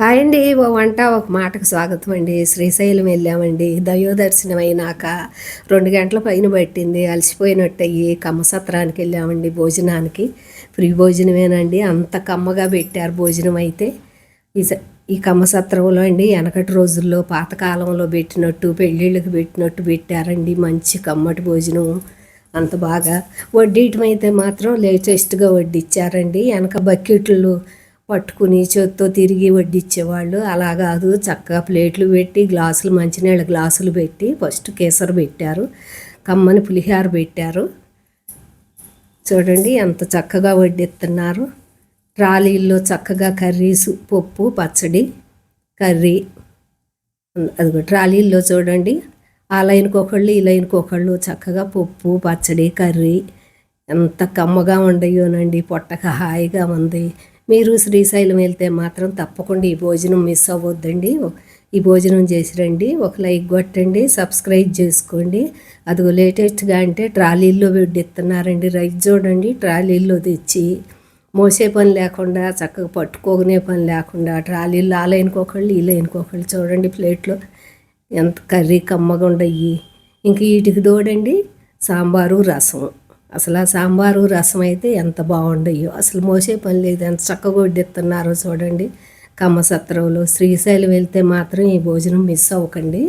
Hi అండి ఓ వంట ఒక మాటకు స్వాగతం అండి. శ్రీశైలం వెళ్ళామండి. దయోదర్శనం అయినాక రెండు గంటల పైన పట్టింది. అలసిపోయినట్టు అయ్యి కమ్మసత్రానికి వెళ్ళామండి భోజనానికి. ఫ్రీ భోజనమేనండి. అంత కమ్మగా పెట్టారు భోజనం అయితే. ఈ ఈ కమ్మసత్రంలో అండి వెనకటి రోజుల్లో పాతకాలంలో పెట్టినట్టు పెళ్ళిళ్ళకి పెట్టినట్టు పెట్టారండి. మంచి కమ్మటి భోజనం. అంత బాగా. వడ్డీయటం అయితే మాత్రం లేటెస్ట్గా వడ్డిచ్చారండి. వెనక బకెట్లు పట్టుకుని చేత్తో తిరిగి వడ్డిచ్చేవాళ్ళు. అలా కాదు చక్కగా ప్లేట్లు పెట్టి గ్లాసులు మంచినీళ్ళ గ్లాసులు పెట్టి ఫస్ట్ కేసరి పెట్టారు. కమ్మని పులిహార పెట్టారు. చూడండి ఎంత చక్కగా వడ్డిస్తున్నారు. ట్రాలీల్లో చక్కగా కర్రీసు పప్పు పచ్చడి కర్రీ. అదిగో ట్రాలీల్లో చూడండి. ఆ లైన్కి ఒకళ్ళు ఈ లైన్కి ఒకళ్ళు చక్కగా పప్పు పచ్చడి కర్రీ. ఎంత కమ్మగా ఉండయోనండి పొట్టక హాయిగా ఉంది. మీరు శ్రీశైలం వెళ్తే మాత్రం తప్పకుండా ఈ భోజనం మిస్ అవ్వద్దండి. ఈ భోజనం చేసి రండి ఒక లైక్ కొట్టండి సబ్స్క్రైబ్ చేసుకోండి. అదిగో లేటెస్ట్గా అంటే ట్రాలీల్లో వెడ్డిస్తున్నారండి రైస్ చూడండి ట్రాలీల్లో తెచ్చి మోసే పని లేకుండా చక్కగా పట్టుకోకునే పని లేకుండా ట్రాలీల్లో ఆ లైన్కి ఒకళ్ళు ఈ లైన్కి ఒకళ్ళు చూడండి ప్లేట్లో ఎంత కర్రీ కమ్మగా ఉండయి ఇంక వీటికి తోడండి సాంబారు రసం. అసలు ఆ సాంబారు రసం అయితే ఎంత బాగుండయో. అసలు మోసే పని లేదు ఎంత చక్కగా వడ్డిస్తున్నారో చూడండి. కమ్మసత్రంలో శ్రీశైలం వెళ్తే మాత్రం ఈ భోజనం మిస్ అవ్వకండి.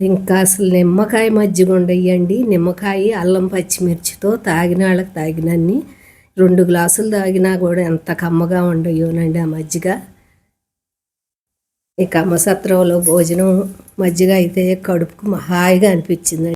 ఇంకా అసలు నిమ్మకాయ మజ్జిగ ఉండయండి. నిమ్మకాయ అల్లం పచ్చిమిర్చితో తాగిన వాళ్ళకి తాగినన్ని రెండు గ్లాసులు తాగినా కూడా ఎంత కమ్మగా ఉండయోనండి ఆ మజ్జిగ. ఈ కమ్మసత్రంలో భోజనం మజ్జిగ అయితే కడుపుకు హాయిగా అనిపించిందండి.